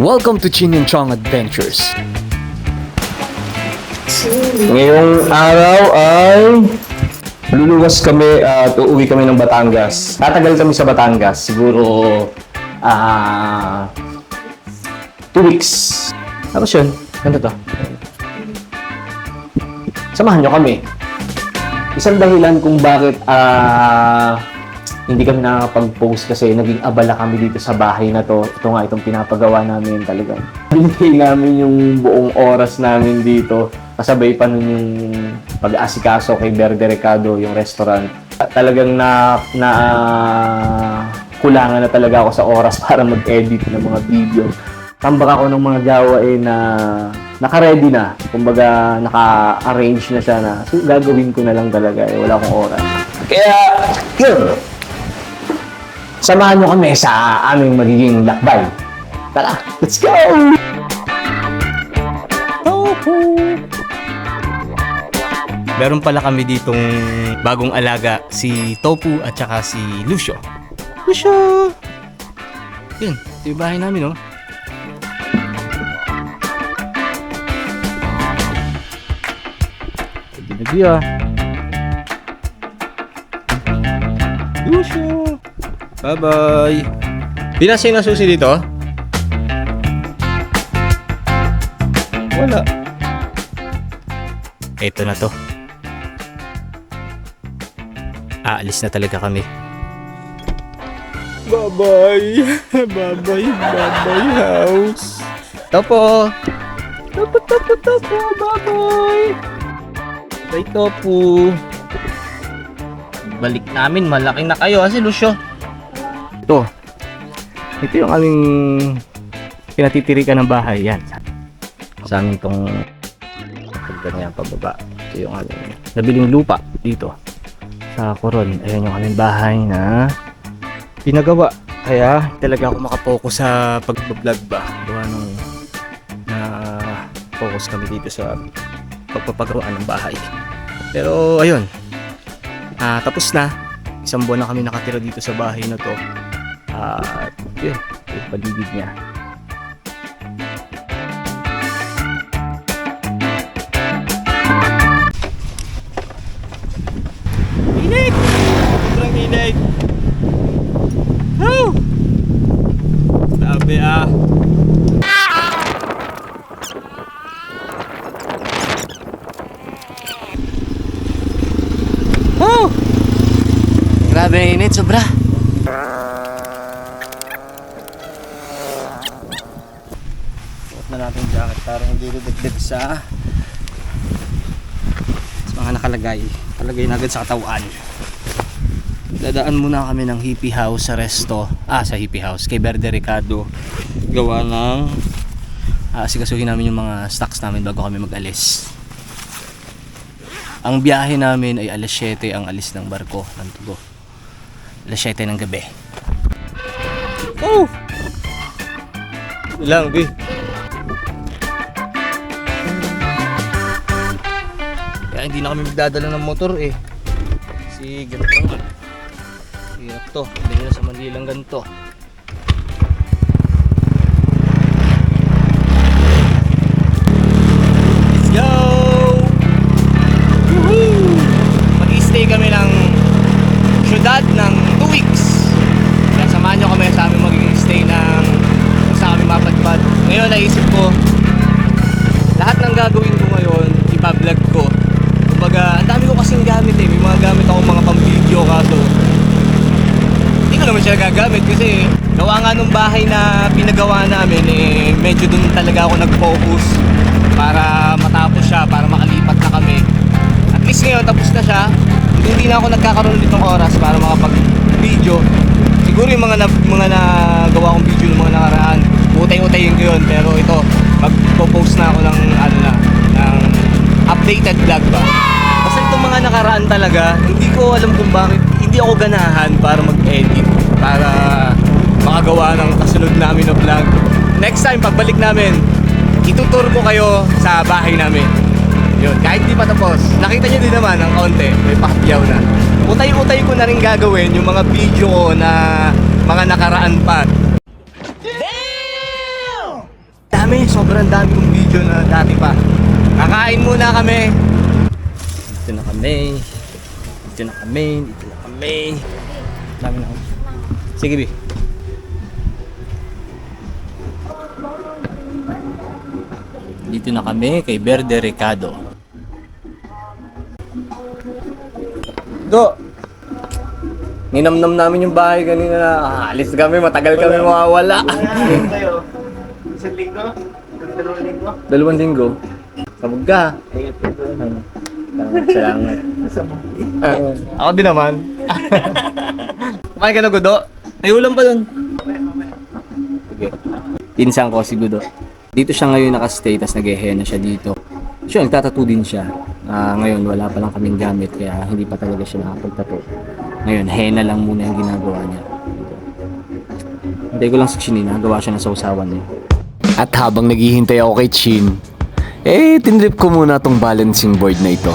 Welcome to Chin and Chong Adventures. Ngayong araw ay luluwas kami at uuwi kami ng Batangas. Tatagal kami sa Batangas. Siguro ah two weeks. Tapos yun, ganito to. Samahan nyo kami. Isang dahilan kung bakit ah hindi kami nakakapag-post kasi naging abala kami dito sa bahay na to. Ito nga itong pinapagawa namin talagang. Binigay namin yung buong oras namin dito. Kasabay pa nun yung pag-asikaso kay Verde Recado, yung restaurant. Talagang na, na kulangan na talaga ako sa oras para mag-edit ng mga video. Tambak ako ng mga gawain na naka-ready na. Kumbaga, naka-arrange na siya na so, gagawin ko na lang talaga. Eh. Wala akong oras. Kaya, yun. Samahan nyo kami sa aming magiging lakbay. Tara, let's go! Meron pala kami ditong bagong alaga, si Topu at saka si Lucio. Lucio! Yun, ito yung bahay namin, oh. Gabi ah. Lucio! Bye-bye! Pinasa yung nasusi dito? Wala. Ito na to. Aalis na talaga kami. Bye-bye. Bye-bye. Bye-bye house. Topo. Topo, topo, topo. Bye-bye. Bye, Topo. Balik namin. Malaki na kayo kasi Lucio. Ito. Ito yung aming pinatitirikan ng bahay. Yan. Sa amin tong ganyan pababa. Ito yung aming nabiling lupa dito sa Coron. Ayan yung aming bahay na pinagawa. Kaya talaga ako makapokus sa pag-vlog ba. Gawa nung na focus kami dito sa pagpapagawaan ng bahay. Pero ayun. Ah, tapos na. Isang buwan na kami nakatira dito sa bahay na to. At yun, yung paligid niya. Sa sa mga nakalagay. Palagay na agad sa katawan. Dadaan muna kami ng hippie house sa resto. Ah, sa hippie house. Kay Verde Ricardo. Gawa ng... Ah, sigasuhin namin yung mga stocks namin bago kami mag-alis. Ang biyahe namin ay alas 7 ang alis ng barko ng Tugo. Alas 7 ng gabi. Oh! Lang, bi. Kaya hindi na kami magdadala ng motor eh. Si ganito nga. Hirap to. Dahil na sa Manilang ganito. Let's go! Woohoo! Mag-stay kami ng syudad ng 2 weeks. Kaya samahan nyo kami sa aming magiging stay ng saan kami mapadpad. Ngayon naisip ko, lahat ng gagawin ko ngayon, ipa-vlog. Kumbaga, ang dami ko kasing gamit eh. May mga gamit ako mga pang-video kaso hindi ko naman siya gagamit kasi gawa nga nung bahay na pinagawa namin eh medyo dun talaga ako nag-focus para matapos siya, para makalipat na kami. At least ngayon tapos na siya. Hindi, na ako nagkakaroon ulit ng oras para makapag-video. Siguro yung mga na, mga nagawa kong video ng mga nakaraan, utay-utayin ko yun. Pero ito, mag-post na ako ng ano na, ng updated vlog ba. Mga nakaraan talaga, hindi ko alam kung bakit hindi ako ganahan para mag-edit para makagawa ng kasunod namin na vlog. Next time, pagbalik namin, itutur ko kayo sa bahay namin. Yun, kahit di pa tapos. Nakita nyo din naman ang konti, may pakyaw na. Utay-utay ko na rin gagawin yung mga video ko na mga nakaraan pa. Damn! dami, sobrang dami kong video na dati pa. Kakain muna kami. Dito na kami. Dito na kami. Dito na kami. Dami na kami. Sige, Bi. Dito na kami kay Verde Recado. Do! Ninamnam namin yung bahay kanina na ah, alis kami, matagal kami mawawala. Isang linggo? Dalawang linggo? Dalawang linggo. Sabog ka. Ingat. Salamat, Ah, ako din naman. Kumain ka na, Gudo? May ulam pa dun. Sige. Pinsan ko si Gudo. Dito siya ngayon nakastay, tapos nag-ehena siya dito. Siya, nagtatattoo din siya. Ah, ngayon, wala pa lang kaming gamit, kaya hindi pa talaga siya nakapagtattoo. Ngayon, henna lang muna yung ginagawa niya. Hindi ko lang si Chinin, nagawa siya ng sausawan eh. At habang naghihintay ako kay Chin, eh, tinrip ko muna tong balancing board na ito.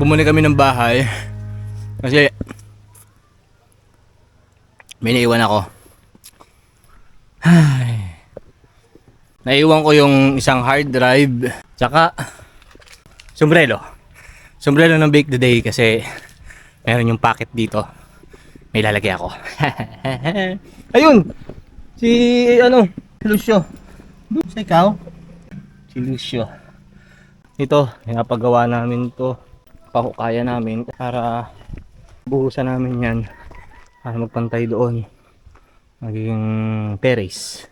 Bumuni kami ng bahay kasi may naiwan ako. Ay. Naiwan ko yung isang hard drive tsaka sombrero. Sombrero ng Bake the Day kasi meron yung packet dito. May lalagay ako. Ayun! Si ano? Lucio. Sa ikaw? Si Lucio. Ito, pinapagawa namin to. Pahukaya namin para buhusan namin yan para magpantay doon. Magiging terrace.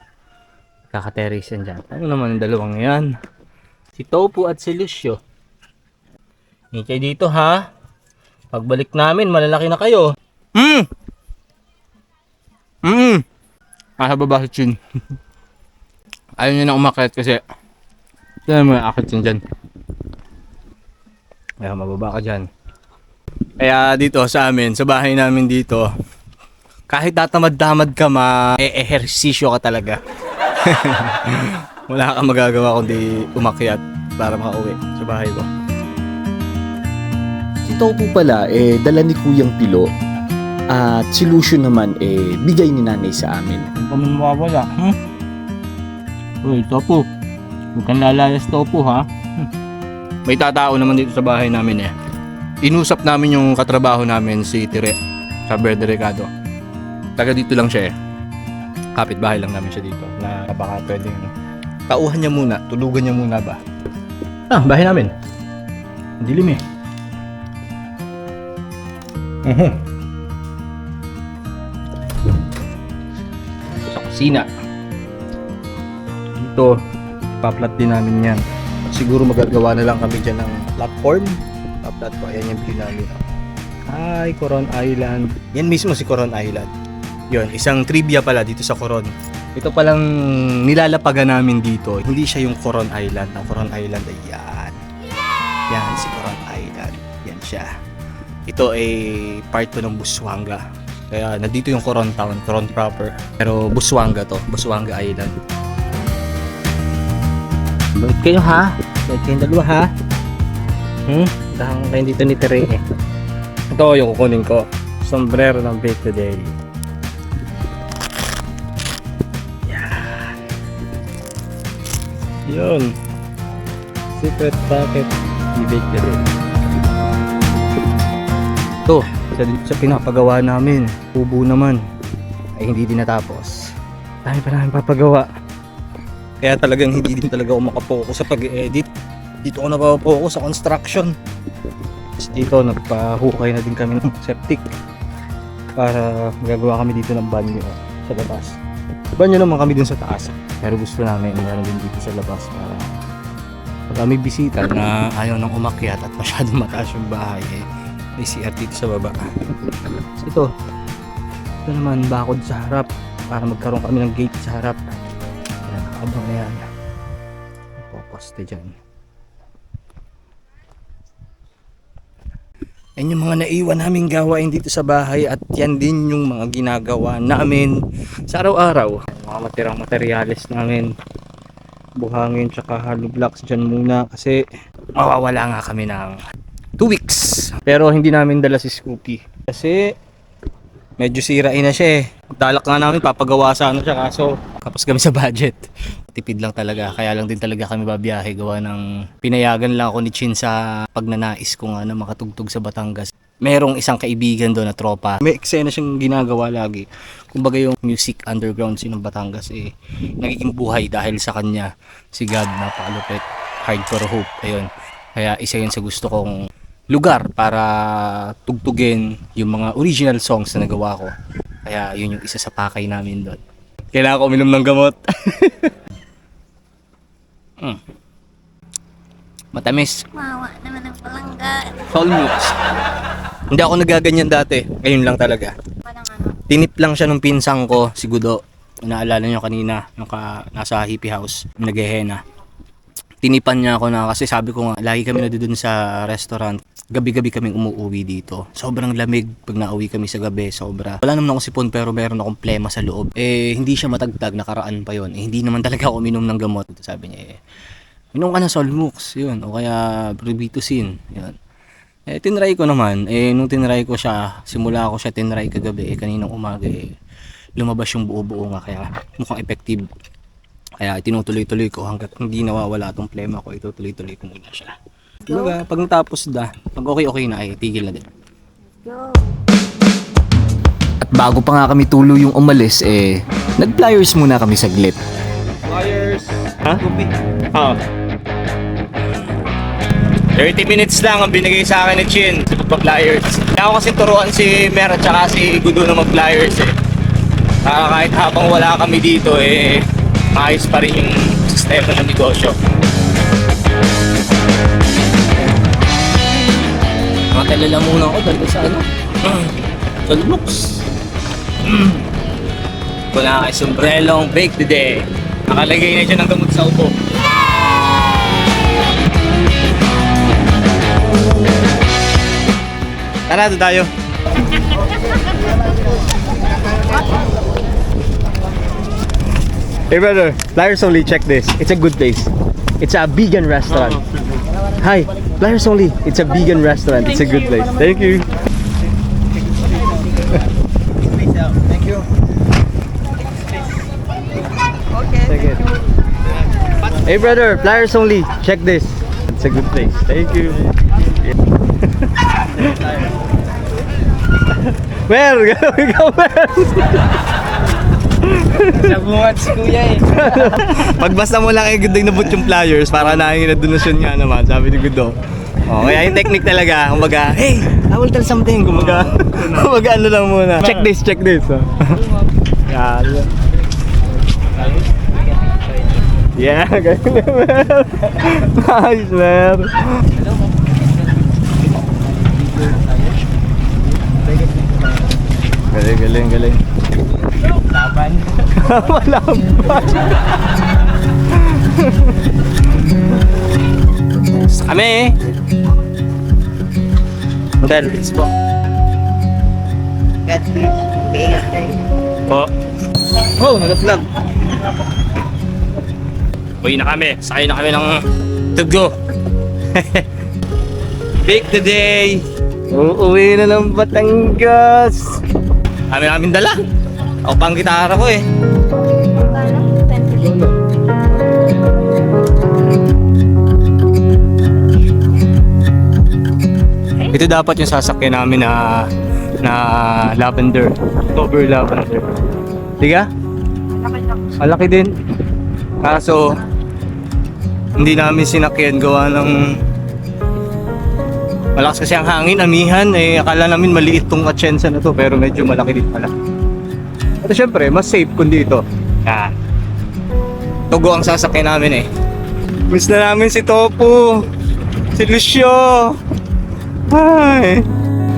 Kaka-terrace yan dyan. Ano naman yung dalawang yan? Si Topu at si Lucio. Hintay dito ha? Pagbalik namin malalaki na kayo. Mm mm nasa baba si Chin. Ayaw niya na umakit kasi saan mo akit yun dyan kaya mababa ka dyan. Kaya dito sa amin, sa bahay namin dito, kahit tatamad-tamad ka, ma-ehersisyo ka talaga. Wala kang magagawa kundi umakyat para makauwi sa bahay ko. Si Topo pala, eh, dala ni Kuyang Pilo. At si Lucio naman, eh, bigay ni nanay sa amin. Huwag kami mawawala, hmm? Uy, Topo. Huwag kang lalayas, Topo, ha? May tatao naman dito sa bahay namin eh. Inusap namin yung katrabaho namin si Tire sa Verde Recado. Taga dito lang siya eh. Kapit bahay lang namin siya dito na baka pwedeng tauhan niya muna, tulugan niya muna ba. Ah, bahay namin. Dilim eh. Mhm. Sa kusina. Dito, paplat din namin yan. Siguro magagawa na lang kami dyan ng platform. Paplat ko, ayan yung view namin. Hi, Coron Island. Yan mismo si Coron Island. Yon, isang trivia pala dito sa Coron. Ito palang nilalapagan namin dito. Hindi siya yung Coron Island. Ang Coron Island ay yan. Yan, si Coron Island. Yan siya. Ito ay part 2 ng Busuanga. Kaya nandito yung Coron Town, Coron proper. Pero Busuanga to, Busuanga Island. Bait kayo ha? Bait kayong dalawa ha? Hmm? Dahang kayo dito ni Tere eh. Ito yung kukunin ko. Sombrero ng Bake Today. Yan. Yun. Secret bucket ni Bake Today. Ito, sa, sa pinapagawa namin. Kubo naman. Ay hindi din natapos. Dami pa namin papagawa. Kaya talagang hindi din talaga ako makapokus sa pag-edit. Dito ako napapokus sa construction. Tapos dito nagpahukay na din kami ng septic para magagawa kami dito ng banyo sa labas. Banyo naman kami dun sa taas. Pero gusto namin meron din dito sa labas para pag may bisita na ayaw nang umakyat at masyadong mataas yung bahay eh, may CR dito sa baba. So ito, ito naman bakod sa harap para magkaroon kami ng gate sa harap. Ayan, abang na yan. Poposte dyan. Yan yung mga naiwan naming gawain dito sa bahay at yan din yung mga ginagawa namin sa araw-araw. Mga matirang materyales namin. Buhangin tsaka hollow blocks dyan muna kasi mawawala nga kami ng 2 weeks. Pero hindi namin dala si Scoopy kasi medyo sirain na siya eh. Dalak nga namin papagawa sana siya kaso kapos kami sa budget. Tipid lang talaga kaya lang din talaga kami babiyahe gawa ng pinayagan lang ako ni Chin sa pagnanais ko nga na makatugtog sa Batangas. Merong isang kaibigan doon na tropa. May eksena siyang ginagawa lagi. Kumbaga yung music underground scene ng Batangas eh nagiging buhay dahil sa kanya. Si God napakalupit. Hardcore Hope. Ayun. Kaya isa yun sa gusto kong lugar para tugtugin yung mga original songs na nagawa ko. Kaya yun yung isa sa pakay namin doon. Kailangan ko uminom ng gamot. mm. Matamis. Mawa naman ang palangga. Soul mix. Hindi ako nagaganyan dati. Ngayon lang talaga. Parang ano. Tinip lang siya nung pinsang ko, si Gudo. Naalala niyo kanina, yung ka, nasa hippie house, naghehena. Tinipan niya ako na kasi sabi ko nga, lagi kami na doon sa restaurant. Gabi-gabi kaming umuwi dito. Sobrang lamig pag nauwi kami sa gabi, sobra. Wala naman ako sipon pero meron akong plema sa loob. Eh, hindi siya matagtag, nakaraan pa yon. Eh, hindi naman talaga ako minom ng gamot. Sabi niya eh, Inom ka na Solmux, yun. O kaya Pribitusin, yun. Eh, tinry ko naman. Eh, nung tinry ko siya, simula ko siya tinry kagabi, eh, kaninang umaga, eh, lumabas yung buo-buo nga, kaya mukhang effective. Kaya tinutuloy-tuloy ko hanggat hindi nawawala tong plema ko, itutuloy-tuloy ko muna siya. Diba, pag natapos na, pag okay-okay na, ay tigil na din. Go. At bago pa nga kami tuluyong umalis, eh, nag-flyers muna kami saglit. Flyers! Ha? Oo. 30 minutes lang ang binigay sa akin ni Chin sa pagpa-flyers. Kaya ako kasi turuan si Mer at saka si Gudo na mag-flyers eh. Kaya kahit habang wala kami dito eh, maayos pa rin yung sistema ng negosyo. Matalala muna ako dahil sa ano? Sa looks. Wala kay sombrelong bake today. Nakalagay na siya ng gamot sa upo. Tara, doon tayo. Hey brother, Flyers Only, check this. It's a good place. It's a vegan restaurant. Hi, Flyers Only. It's a vegan restaurant. It's a good place. Thank you. Thank Take it. Hey brother, Flyers Only. Check this. It's a good place. Thank you. Mer, gagawin ka, Mer. Nabungat si kuya eh. Pagbasta mo lang kay Gudo nabot yung flyers para nangingin na donasyon nga naman, sabi ni Gudo. Oh, kaya yung technique talaga, kumbaga, hey, I will tell something, kumbaga, kumbaga ano lang muna. Check this, check this. Oh. Yeah, ganun na, man. Nice, man. Galing, galing, galing. Laban. Malaban. Basta kami. Sir. God bless. Ingat kayo. Po. Oh, nag-vlog. Uwi na kami. Sakay na kami ng Tugo. Bake the day. Uuwi na ng Batangas. Kami namin dala. Ako pang gitara ko eh. Ito dapat yung sasakyan namin na na lavender. October lavender. Diga? Malaki din. Kaso, hindi namin sinakyan gawa ng malakas kasi ang hangin, amihan. Eh, akala namin maliit tong Atienza na to, pero medyo malaki din pala. At syempre, mas safe kung dito. Yan. Tugo ang sasakyan namin eh. Miss na namin si Topo. Si Lucio. Ay.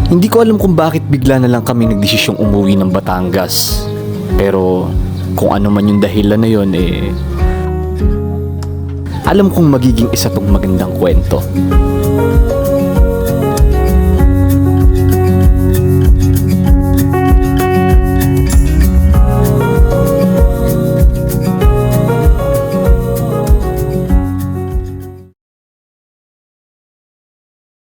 Hindi ko alam kung bakit bigla na lang kami nagdesisyong umuwi ng Batangas. Pero kung ano man yung dahilan na yon eh alam kong magiging isa tong magandang kwento.